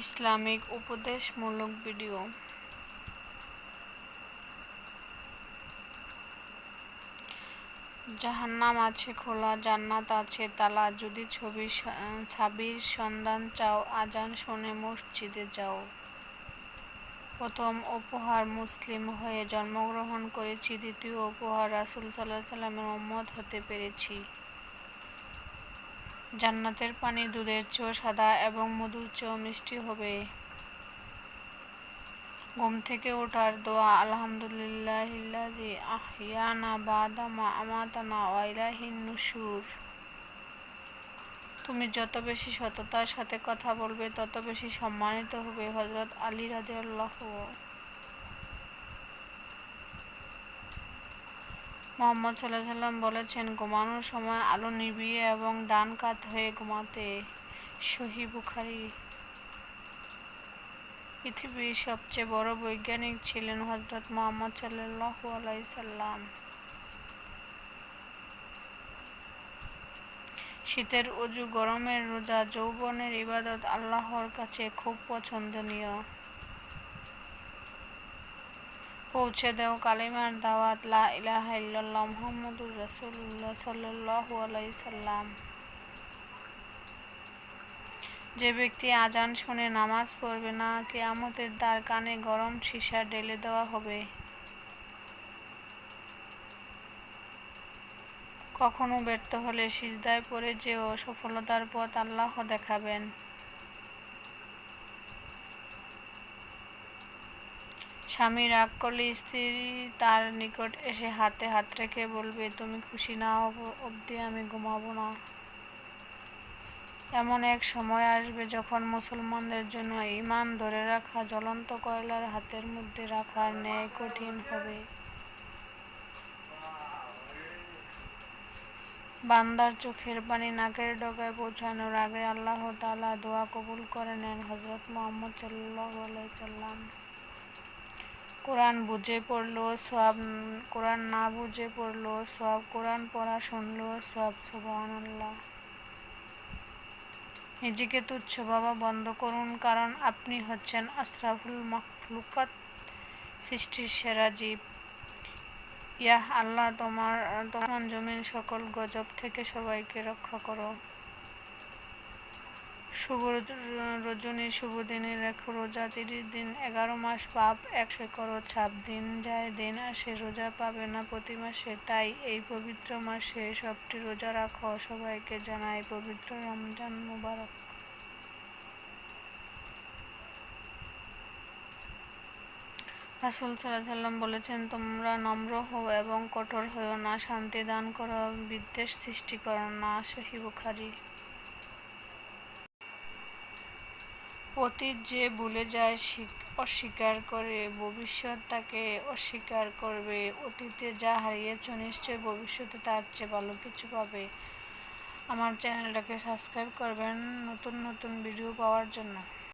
Islamic উপদেশমূলক video. জাহান্নাম আছে, খোলা জান্নাত আছে, তালা যদি ছবি ছাবির সন্ধান চাও, আজান শুনে মসজিদে যাও। প্রথম উপহার মুসলিম হয়ে জন্মগ্রহণ করেছি, দ্বিতীয় উপহার রাসুল সাল্লাহ সাল্লামের উম্মত হতে পেরেছি। জান্নাতের পানি দুধের চেয়েও সাদা এবং মধুর চেয়েও মিষ্টি হবে। ঘুম থেকে ওঠার দোয়া, আলহামদুলিল্লাহিল্লাজি আহিয়ানা বাদামা আমাতানা ওয়াইলাহিন নুশুর। তুমি যত বেশি সততার সাথে কথা বলবে, তত বেশি সম্মানিত হবে হজরত আলী রাজি মোহাম্মদ সাল্লাহ সাল্লাম বলেছেন, ঘুমানোর সময় আলো নিবিয়ে এবং ডান কাত হয়ে ঘুমাতে সহি বুখারি। পৃথিবীর সবচেয়ে বড় বৈজ্ঞানিক ছিলেন হজরত মোহাম্মদ সাল্লাহ আলাইসাল্লাম শীতের অজু গরমের রোজা, যৌবনের ইবাদত আল্লাহর কাছে খুব পছন্দনীয়। পৌঁছে দেও কালিমার দাওয়াত, লা ইলাহা ইল্লাল্লাহ মুহাম্মাদুর রাসূলুল্লাহ সাল্লাল্লাহু আলাইহি সাল্লাম। যে ব্যক্তি আজান শুনে নামাজ পড়বে না, কেয়ামতের দ্বার কানে গরম সীসা ঢেলে দেওয়া হবে। কখনো ব্যর্থ হলে সিজদায় পড়ে যেও, সফলতার পথ আল্লাহ দেখাবেন। স্বামী রাগ করলে স্ত্রী তার নিকট এসে হাতে হাত রেখে বলবে, তুমি খুশি না হব, অবধি আমি ঘুমাবো না। এমন এক সময় আসবে যখন মুসলমানদের জন্য ইমান ধরে রাখা জ্বলন্ত কয়লার হাতের মধ্যে রাখার ন্যায় কঠিন হবে। বান্দার চোখের পানি নাকের ডগায় পৌঁছানোর আগে আল্লাহ তালা দোয়া কবুল করে নেন হজরত মোহাম্মদ সাল্লাহ সাল্লাম। কোরআন বুঝে পড়ল, সব কোরআন না বুঝে পড়ল, সব কোরআন পড়া শুনলো, সব সুবাহ নিজেকে তুচ্ছ বাবা বন্ধ করুন, কারণ আপনি হচ্ছেন আশরাফুল মখলুকাত, সৃষ্টির সেরা জীব। ইয়াহ, আল্লাহ, তোমার তোমার জমিন সকল গজব থেকে সবাইকে রক্ষা করো। শুভ রজনী শুভ দিনে রেখো রোজা তিরিশ দিন, এগারো মাস পাপ, একশো করো, ছাপ দিন, যায় দিন আসে রোজা পাবে না প্রতি মাসে। তাই এই পবিত্র মাসে সবটি রোজা রাখো। সবাইকে জানাই পবিত্র রমজান মুবারক। রাসুল সাল্লাম বলেছেন, তোমরা নম্র হও এবং কঠোর হও না, শান্তি দান করো, বিদ্বেষ সৃষ্টি করো না। সহি বুখারি। অতীত যে ভুলে যায় অস্বীকার করে, ভবিষ্যৎ তাকে অস্বীকার করবে, অতীতে যা হারিয়েছ নিশ্চয় ভবিষ্যতে তার চেয়ে ভালো কিছু পাবে। আমার চ্যানেলটাকে সাবস্ক্রাইব করবেন নতুন নতুন ভিডিও পাওয়ার জন্য।